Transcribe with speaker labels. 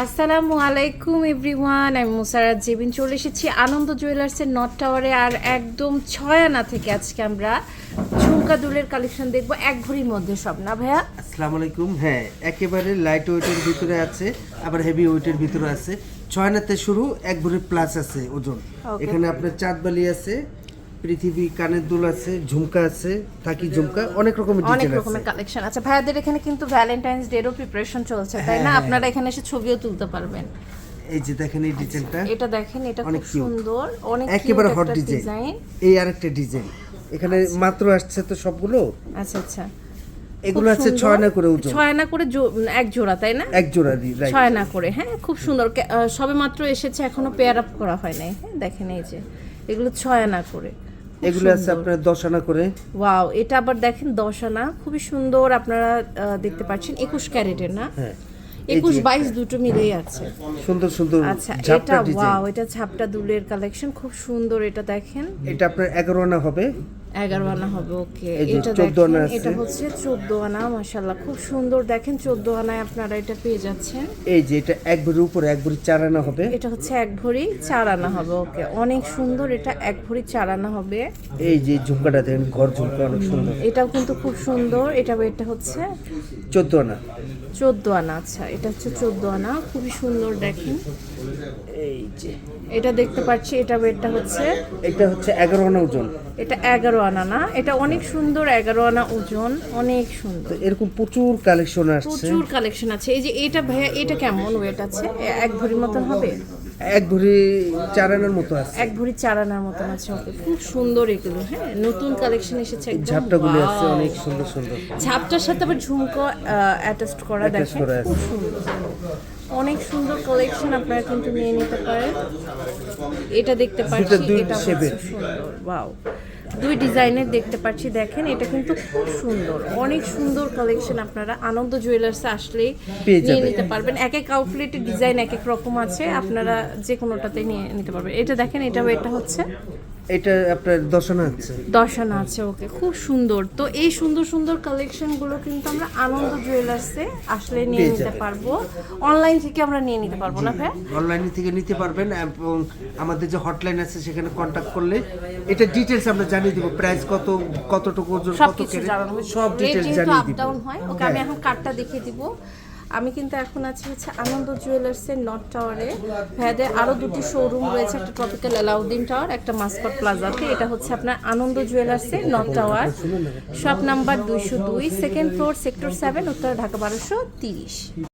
Speaker 1: আসসালামু আলাইকুম এভরিওয়ান আমি মুসারাত জেবিন চলে এসেছি আনন্দ জুয়েলার্সের নর্থ টাওয়ারে আর একদম ছয় আনা থেকে আজকে আমরা ঝুমকা দুলের কালেকশন দেখব। এক ভরির মধ্যে সব না ভাইয়া?
Speaker 2: আসসালামু আলাইকুম। হ্যাঁ একেবারে লাইট ওয়েটের ভিতরে আছে আবার হেভি ওয়েটের ভিতরে আছে। ছয় নাতে শুরু এক ভরি প্লাস আছে ওজন। এখানে আপনার চাঁদবালি আছে পৃথিবী কানের দুল আছে ঝুমকা আছে থাকি ঝুমকা অনেক রকমের
Speaker 1: অনেক
Speaker 2: ডিজাইন
Speaker 1: রকমের
Speaker 2: আছে।
Speaker 1: কালেকশন আছে। ভাইয়াদের এখানে কিন্তু ভ্যালেন্টাইন্স ডে ডেরও প্রিপারেশন চলছে তাই না?
Speaker 2: হ্যাঁ,
Speaker 1: আপনারা এখানে এসে ছবিও তুলতে পারবেন।
Speaker 2: এই যে দেখেন এই ডিজাইনটা
Speaker 1: এটা দেখেন এটা খুব সুন্দর অনেক
Speaker 2: একেবারে হট ডিজাইন এই আরেকটা ডিজাইন এখানে মাত্র আসছে তো সবগুলো?
Speaker 1: আচ্ছা আচ্ছা।
Speaker 2: এগুলো আছে। ছয় না করে ওজন?
Speaker 1: ছয় আনা করে এক জোড়া তাই না?
Speaker 2: এক জোড়া দিই রাইট
Speaker 1: ছয় না করে হ্যাঁ? খুব সুন্দর। সবে মাত্র এসেছে এখনও পেয়ার আপ করা হয় নাই। হ্যাঁ দেখেন এই যে। এগুলো ছয় আনা করে।
Speaker 2: এগুলো আছে আপনারা দশ আনা করে।
Speaker 1: ওয়াও এটা আবার দেখেন দশ আনা খুবই সুন্দর আপনারা দেখতে পাচ্ছেন একুশ ক্যারেটের না?
Speaker 2: হ্যাঁ।
Speaker 1: একুশ বাইশ দুটো মিলেই আছে।
Speaker 2: সুন্দর সুন্দর
Speaker 1: আচ্ছা এটা ওয়াও এটা ছাপটা দুলের কালেকশন খুব সুন্দর এটা দেখেন।
Speaker 2: এটা আপনার এগারো আনা হবে।
Speaker 1: এগারো আনা হবে ওকে এটা
Speaker 2: 14 আনা
Speaker 1: দেখেন এটা হচ্ছে চোদ্দ আনা মাসাল্লাহ খুব সুন্দর। দেখেন চোদ্দ আনায় আপনারা এটা পেয়ে যাচ্ছেন।
Speaker 2: এই যে এটা এক ভরির উপরে এক ভরি চার আনা হবে।
Speaker 1: এটা হচ্ছে এক ভরি চার আনা হবে ওকে অনেক সুন্দর এটা এক ভরি চার আনা হবে।
Speaker 2: এই যে ঝুমকাটা দেখেন ঘর ঝুমকা অনেক সুন্দর।
Speaker 1: এটাও কিন্তু খুব সুন্দর এটা এটা হচ্ছে
Speaker 2: চোদ্দ আনা।
Speaker 1: চোদ্দ আনা আচ্ছা এটা হচ্ছে চোদ্দ আনা খুবই সুন্দর দেখেন।
Speaker 2: এই যে
Speaker 1: এটা দেখতে পাচ্ছি এটা এটা হচ্ছে
Speaker 2: এটা হচ্ছে এগারো আনা ওজন।
Speaker 1: এটা এগারো আনা না এটা অনেক সুন্দর এগারো আনা ওজন অনেক সুন্দর।
Speaker 2: এরকম প্রচুর কালেকশন আছে
Speaker 1: প্রচুর কালেকশন আছে। এই যে এটা ভাইয়া এটা কেমন ওয়েট আছে? এক ভরির মতন হবে?
Speaker 2: এক ভরি চারানোর মতো আছে।
Speaker 1: এক ভরি চারানোর মতো আছে ওকে। খুব সুন্দর এগুলো হ্যাঁ নতুন কালেকশন এসেছে একদম।
Speaker 2: ঝাপটাগুলো আছে অনেক সুন্দর সুন্দর।
Speaker 1: ঝাপটার সাথে আবার ঝুমকো অ্যাটাচড করা দেখেন খুব সুন্দর। অনেক সুন্দর কালেকশন আপনারা কিন্তু নিয়ে নিতে পারেন। এটা দেখতে পাচ্ছি এটা
Speaker 2: খুব
Speaker 1: সুন্দর ওয়াও দুই ডিজাইনের দেখতে পাচ্ছি দেখেন এটা কিন্তু খুব সুন্দর। অনেক সুন্দর কালেকশন আপনারা আনন্দ জুয়েলার্সে
Speaker 2: আসলে
Speaker 1: নিয়ে নিতে পারবেন। এক এক আউটলেটের ডিজাইন এক এক রকম আছে আপনারা যে কোনোটাতে নিয়ে নিতে পারবেন। এটা দেখেন এটা এটা হচ্ছে
Speaker 2: এটা আপনার দশ আনা আছে?
Speaker 1: দর্শনা আছে ওকে খুব সুন্দর। তো এই সুন্দর সুন্দর কালেকশনগুলো কিন্তু আমরা আনন্দ জুয়েলার্সে আসলে নিয়ে নিতে পারব। অনলাইন থেকে আমরা নিয়ে নিতে পারব না ভাই
Speaker 2: অনলাইন থেকে নিতে পারবেন এবং আমাদের যে হটলাইন আছে সেখানে কন্ট্যাক্ট করলে এটা ডিটেলস আমরা জানিয়ে দিব। প্রাইস কত কতটুকু ওজন কত সব
Speaker 1: যেহেতু
Speaker 2: জানিয়ে
Speaker 1: আপ
Speaker 2: দিব।
Speaker 1: ডাউন হয়। ওকে আমি
Speaker 2: হ্যাঁ।
Speaker 1: এখন কার্ডটা দেখিয়ে দিব। আমি কিন্তু এখন আছি হচ্ছে আনন্দ জুয়েলার্সের নর্থ টাওয়ারে। ভাইয়াদের আরও দুটি শোরুম রয়েছে, একটা ট্রপিক্যাল আলাউদ্দিন টাওয়ার একটা মাস্কট প্লাজাতে এটা হচ্ছে আপনার আনন্দ জুয়েলার্সের নর্থ টাওয়ার। শপ নাম্বার দুইশো দুই সেকেন্ড ফ্লোর সেক্টর সেভেন উত্তর ঢাকা বারোশো তিরিশ।